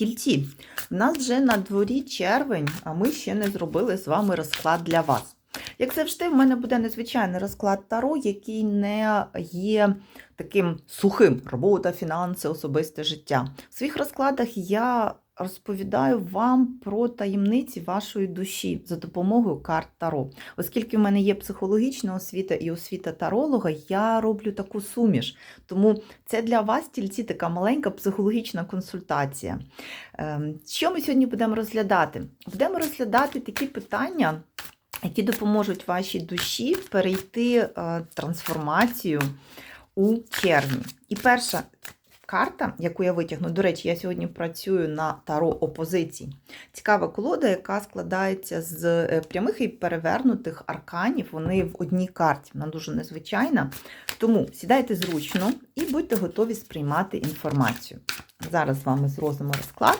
Тільці, в нас вже на дворі червень, а ми ще не зробили з вами розклад для вас. Як завжди, в мене буде незвичайний розклад Таро, який не є таким сухим робота, фінанси, особисте життя. В своїх розкладах я розповідаю вам про таємниці вашої душі за допомогою карт Таро. Оскільки в мене є психологічна освіта і освіта таролога, я роблю таку суміш. Тому це для вас тільці така маленька психологічна консультація. Ем, Що ми сьогодні будемо розглядати? Будемо розглядати такі питання, які допоможуть вашій душі перейти е, трансформацію у червні. І перша карта, яку я витягну, до речі, я сьогодні працюю на таро опозицій. Цікава колода, яка складається з е, прямих і перевернутих арканів. Вони в одній карті. Вона дуже незвичайна. Тому сідайте зручно і будьте готові сприймати інформацію. Зараз з вами зрозимо розклад.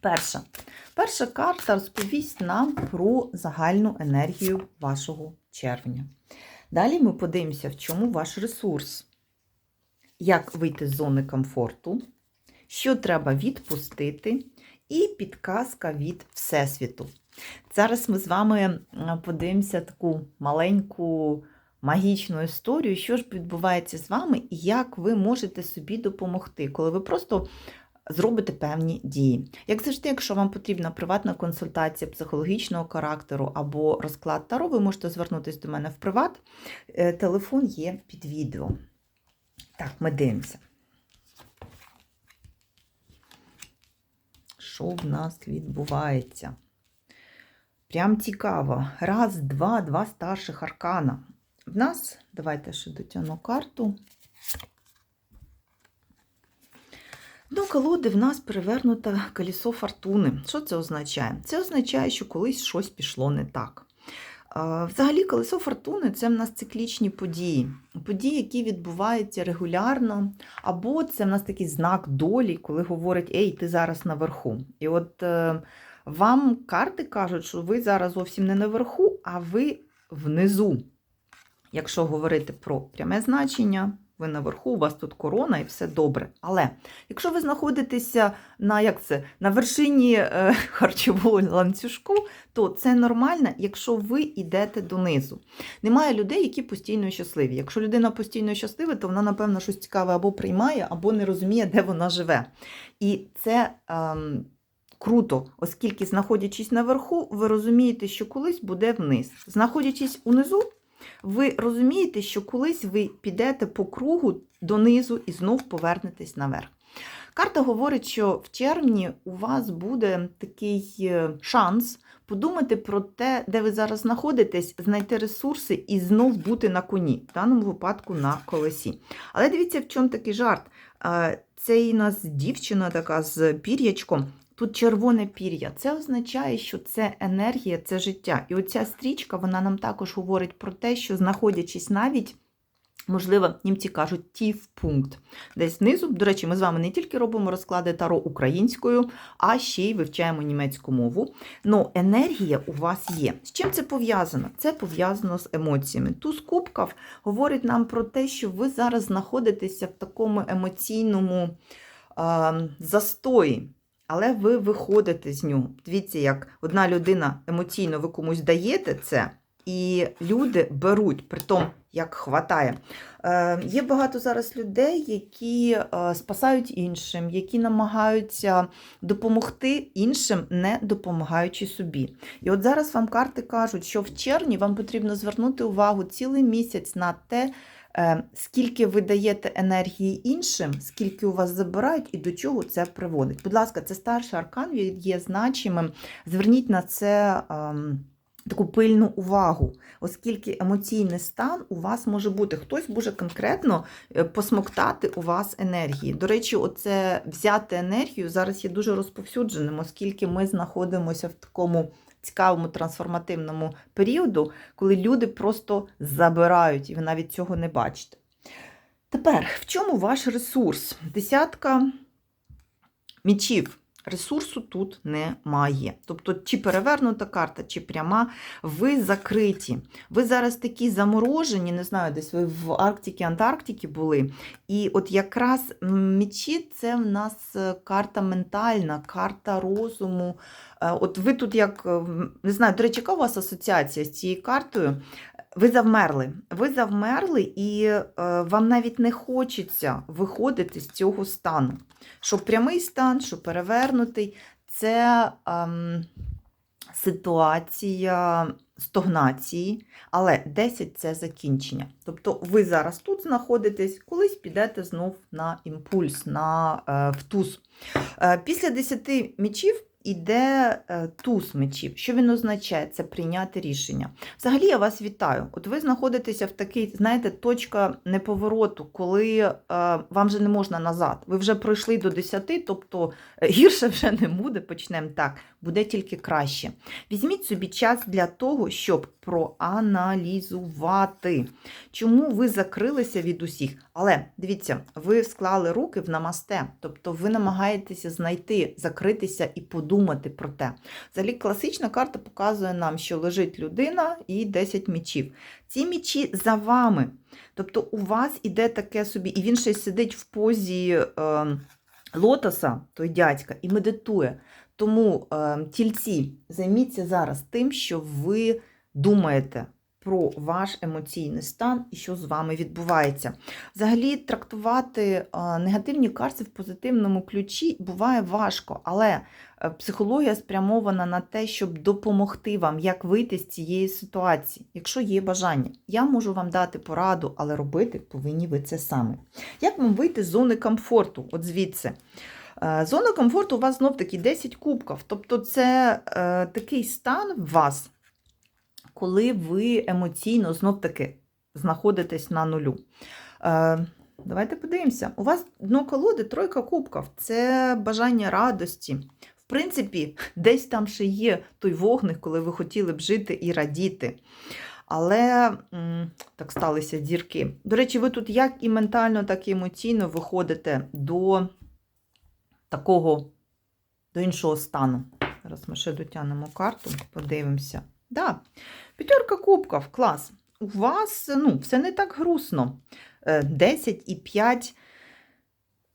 Перша. Перша карта розповість нам про загальну енергію вашого червня. Далі ми подивимося, в чому ваш ресурс, як вийти з зони комфорту, що треба відпустити, і підказка від Всесвіту. Зараз ми з вами подивимося таку маленьку магічну історію, що ж відбувається з вами, і як ви можете собі допомогти, коли ви просто зробите певні дії. Як завжди, якщо вам потрібна приватна консультація психологічного характеру або розклад таро, ви можете звернутися до мене в приват. Е, Телефон є під відео. Так, ми дивимося. Що в нас відбувається? Прям цікаво. Раз, два, два старших аркана. В нас, давайте ще дотягну карту. До колоди в нас перевернуто колесо фортуни. Що це означає? Це означає, що колись щось пішло не так. Взагалі, колесо фортуни це в нас циклічні події. Події, які відбуваються регулярно, або це в нас такий знак долі, коли говорить, ей, ти зараз наверху. І от е, вам карти кажуть, що ви зараз зовсім не наверху, а ви внизу. Якщо говорити про пряме значення, ви наверху, у вас тут корона і все добре. Але якщо ви знаходитеся на як це, на вершині е, харчового ланцюжку, то це нормально, якщо ви йдете донизу. Немає людей, які постійно щасливі. Якщо людина постійно щаслива, то вона, напевно, щось цікаве або приймає, або не розуміє, де вона живе. І це. Е, Круто, оскільки, знаходячись наверху, ви розумієте, що колись буде вниз. Знаходячись унизу, ви розумієте, що колись ви підете по кругу донизу і знов повернетесь наверх. Карта говорить, що в червні у вас буде такий е, шанс подумати про те, де ви зараз знаходитесь, знайти ресурси і знов бути на коні, в даному випадку на колесі. Але дивіться, в чому такий жарт. Це у нас дівчина така з пір'ячком. Тут червоне пір'я. Це означає, що це енергія, це життя. І оця стрічка вона нам також говорить про те, що знаходячись навіть, можливо, німці кажуть, тів-пункт. Десь знизу, до речі, ми з вами не тільки робимо розклади таро українською, а ще й вивчаємо німецьку мову. Ну, енергія у вас є. З чим це пов'язано? Це пов'язано з емоціями. Туз кубків говорить нам про те, що ви зараз знаходитеся в такому емоційному е, застої. Але ви виходите з нього. Дивіться, як одна людина емоційно ви комусь даєте це, і люди беруть, при тому, як хватає. Е, Є багато зараз людей, які е, спасають іншим, які намагаються допомогти іншим, не допомагаючи собі. І от зараз вам карти кажуть, що в червні вам потрібно звернути увагу цілий місяць на те, скільки ви даєте енергії іншим, скільки у вас забирають і до чого це приводить. Будь ласка, це старший аркан він є значимим. Зверніть на це. Ем, таку пильну увагу, оскільки емоційний стан у вас може бути. Хтось може конкретно е, посмоктати у вас енергії. До речі, оце взяти енергію зараз є дуже розповсюдженим, оскільки ми знаходимося в такому цікавому трансформативному періоду, коли люди просто забирають, і ви навіть цього не бачите. Тепер, в чому ваш ресурс? Десятка мічів. Ресурсу тут немає. Тобто, чи перевернута карта, чи пряма, ви закриті. Ви зараз такі заморожені, не знаю, десь ви в Арктиці, Антарктиці були. І от якраз мечі це в нас е, карта ментальна, карта розуму. Е, От ви тут як, не знаю, до речі, яка у вас асоціація з цією картою? Ви завмерли. Ви завмерли, і е, вам навіть не хочеться виходити з цього стану. Що прямий стан, що перевернутий, це ем, ситуація стогнації, але 10 це закінчення. Тобто ви зараз тут знаходитесь, колись підете знов на імпульс, на е, в туз. Е, після 10 мечів іде е, туз мечів. Що він означає? Це прийняти рішення. Взагалі я вас вітаю. От ви знаходитеся в такій, знаєте, точка неповороту, коли е, вам вже не можна назад. Ви вже пройшли до 10, тобто е, гірше вже не буде, почнемо так, буде тільки краще. Візьміть собі час для того, щоб проаналізувати, чому ви закрилися від усіх. Але дивіться, ви склали руки в намасте, тобто ви намагаєтеся знайти, закритися і подумати про те. Взагалі, класична карта показує нам, що лежить людина і 10 мічів. Ці мічі за вами. Тобто у вас іде таке собі, і він ще сидить в позі е, лотоса, той дядька, і медитує. Тому е, тільці, займіться зараз тим, що ви думаєте про ваш емоційний стан і що з вами відбувається. Взагалі, трактувати е, негативні карти в позитивному ключі буває важко, але е, психологія спрямована на те, щоб допомогти вам, як вийти з цієї ситуації, якщо є бажання. Я можу вам дати пораду, але робити повинні ви це саме. Як вам вийти з зони комфорту? От звідси. Е, Зона комфорту у вас знов таки 10 кубків. Тобто це е, такий стан в вас, коли ви емоційно знов таки знаходитесь на нулю. Е, давайте подивимося. У вас дно колоди тройка кубків. Це бажання радості. В принципі, десь там ще є той вогник, коли ви хотіли б жити і радіти. Але так сталися дірки. До речі, ви тут як і ментально, так і емоційно виходите до такого, до іншого стану. Зараз ми ще дотягнемо карту, подивимося. Да, п'ятерка кубків, клас. У вас ну, все не так грустно. Е, 10 і 5.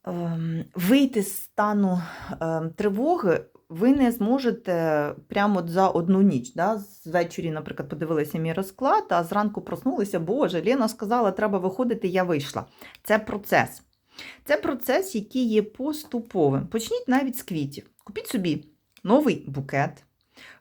Ем, Вийти з стану ем, тривоги ви не зможете прямо за одну ніч. Да? Звечері, наприклад, подивилися мій розклад, а зранку проснулися, Боже, Лена сказала, треба виходити, я вийшла. Це процес. Це процес, який є поступовим. Почніть навіть з квітів. Купіть собі новий букет,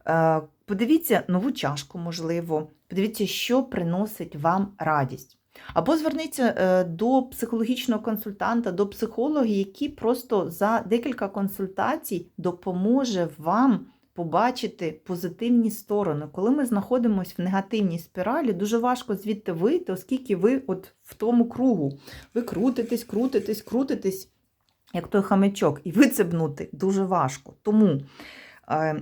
е, подивіться нову чашку, можливо, подивіться, що приносить вам радість. Або зверніться е, до психологічного консультанта, до психолога, який просто за декілька консультацій допоможе вам побачити позитивні сторони. Коли ми знаходимося в негативній спіралі, дуже важко звідти вийти, оскільки ви от в тому кругу. Ви крутитесь, крутитесь, крутитесь, як той хамячок, і вицебнути дуже важко. Тому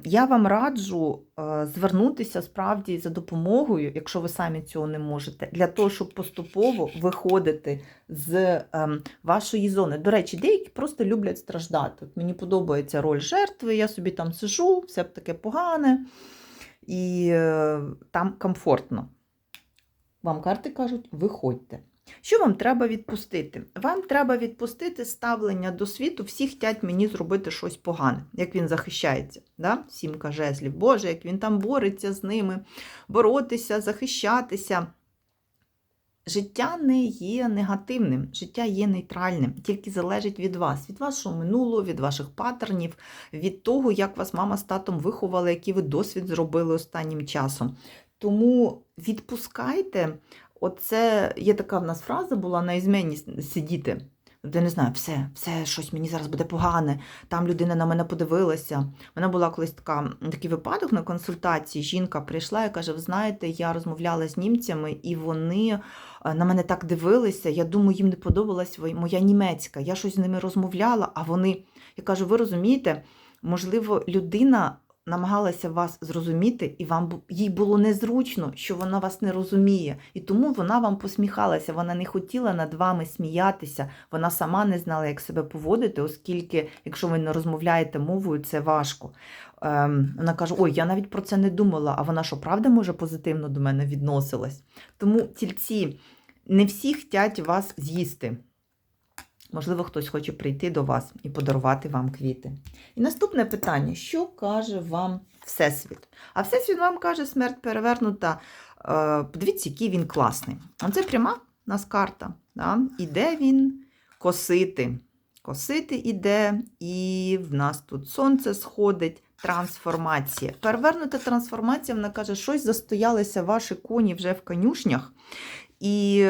я вам раджу е, звернутися справді за допомогою, якщо ви самі цього не можете, для того, щоб поступово виходити з ем, вашої зони. До речі, деякі просто люблять страждати. Мені подобається роль жертви, я собі там сижу, все таке погане, і е, там комфортно. Вам карти кажуть, виходьте. Що вам треба відпустити? Вам треба відпустити ставлення до світу, всі хочуть мені зробити щось погане, як він захищається. Да? Сімка жезлів. Боже, як він там бореться з ними, боротися, захищатися. Життя не є негативним, життя є нейтральним, тільки залежить від вас, від вашого минулого, від ваших паттернів, від того, як вас мама з татом виховали, який ви досвід зробили останнім часом. Тому відпускайте, оце є така в нас фраза була на ізмені сидіти. Я не знаю, все, все, щось мені зараз буде погане. Там людина на мене подивилася. Мене була колись така, такий випадок на консультації. Жінка прийшла і каже: Ви знаєте, я розмовляла з німцями, і вони е, на мене так дивилися. Я думаю, їм не подобалась моя німецька. Я щось з ними розмовляла, а вони. Я кажу, ви розумієте, можливо, людина намагалася вас зрозуміти, і вам їй було незручно, що вона вас не розуміє. І тому вона вам посміхалася, вона не хотіла над вами сміятися, вона сама не знала, як себе поводити, оскільки, якщо ви не розмовляєте мовою, це важко. Ем, вона каже: Ой, я навіть про це не думала, а вона що, правда, може, позитивно до мене відносилась? Тому тільці не всі хотять вас з'їсти. Можливо, хтось хоче прийти до вас і подарувати вам квіти. І наступне питання: що каже вам Всесвіт? А Всесвіт вам каже, смерть перевернута. Е, Подивіться, який він класний. Це пряма у нас карта. Да? Іде він косити. Косити іде, і в нас тут сонце сходить, трансформація. Перевернута трансформація, вона каже, щось застоялися ваші коні вже в конюшнях. І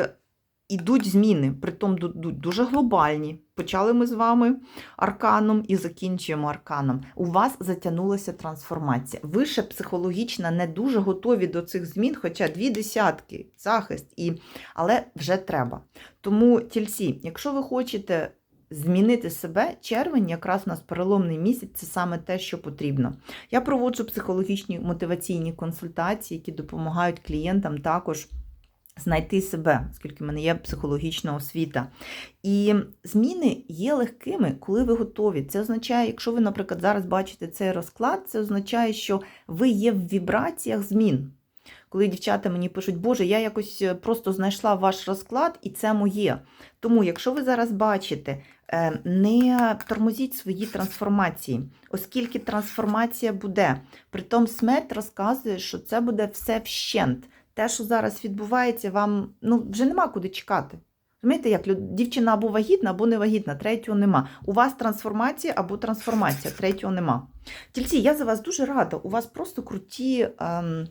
ідуть зміни, притом ду- ду- дуже глобальні. Почали ми з вами арканом і закінчуємо арканом. У вас затягнулася трансформація. Ви ще психологічно не дуже готові до цих змін, хоча дві десятки, захист, і... але вже треба. Тому тільці, якщо ви хочете змінити себе, червень, якраз у нас переломний місяць, це саме те, що потрібно. Я проводжу психологічні мотиваційні консультації, які допомагають клієнтам також знайти себе, оскільки в мене є психологічна освіта. І зміни є легкими, коли ви готові. Це означає, якщо ви, наприклад, зараз бачите цей розклад, це означає, що ви є в вібраціях змін. Коли дівчата мені пишуть, Боже, я якось е, просто знайшла ваш розклад, і це моє. Тому, якщо ви зараз бачите, е, не тормозіть свої трансформації, оскільки трансформація буде. Притом смерть розказує, що це буде все вщент. Те, що зараз відбувається, вам ну, вже нема куди чекати. Розумієте, як дівчина або вагітна, або не вагітна, третього нема. У вас трансформація або трансформація, третього нема. Тільці, я за вас дуже рада. У вас просто круті, ем,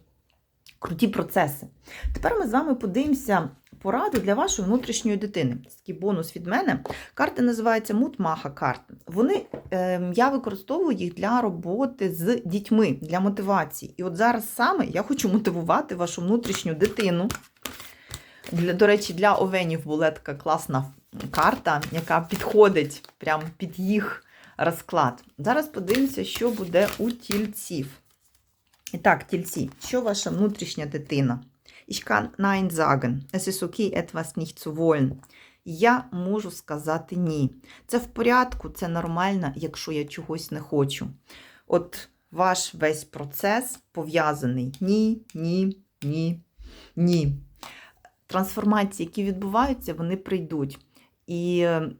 круті процеси. Тепер ми з вами подивимося пораду для вашої внутрішньої дитини. Такий бонус від мене. Карти називаються Мутмаха карти. Вони, ем, я використовую їх для роботи з дітьми, для мотивації. І от зараз саме я хочу мотивувати вашу внутрішню дитину. Для, до речі, для овенів була така класна карта, яка підходить прямо під їх розклад. Зараз подивимося, що буде у тільців. І так, тільці, що ваша внутрішня дитина? Ich kann Nein sagen. Es ist okay, etwas nicht zu wollen. Я можу сказати ні. Це в порядку, це нормально, якщо я чогось не хочу. От ваш весь процес пов'язаний ні, ні, ні, ні. Трансформації, які відбуваються, вони прийдуть. І е,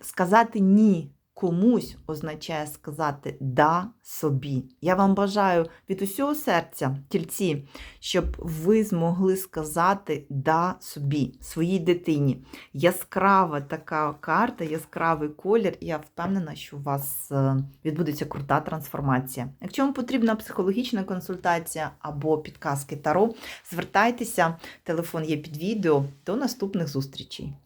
сказати ні комусь означає сказати да собі. Я вам бажаю від усього серця, тільці, щоб ви змогли сказати да собі, своїй дитині. Яскрава така карта, яскравий колір, і я впевнена, що у вас е, відбудеться крута трансформація. Якщо вам потрібна психологічна консультація або підказки Таро, звертайтеся, телефон є під відео. До наступних зустрічей.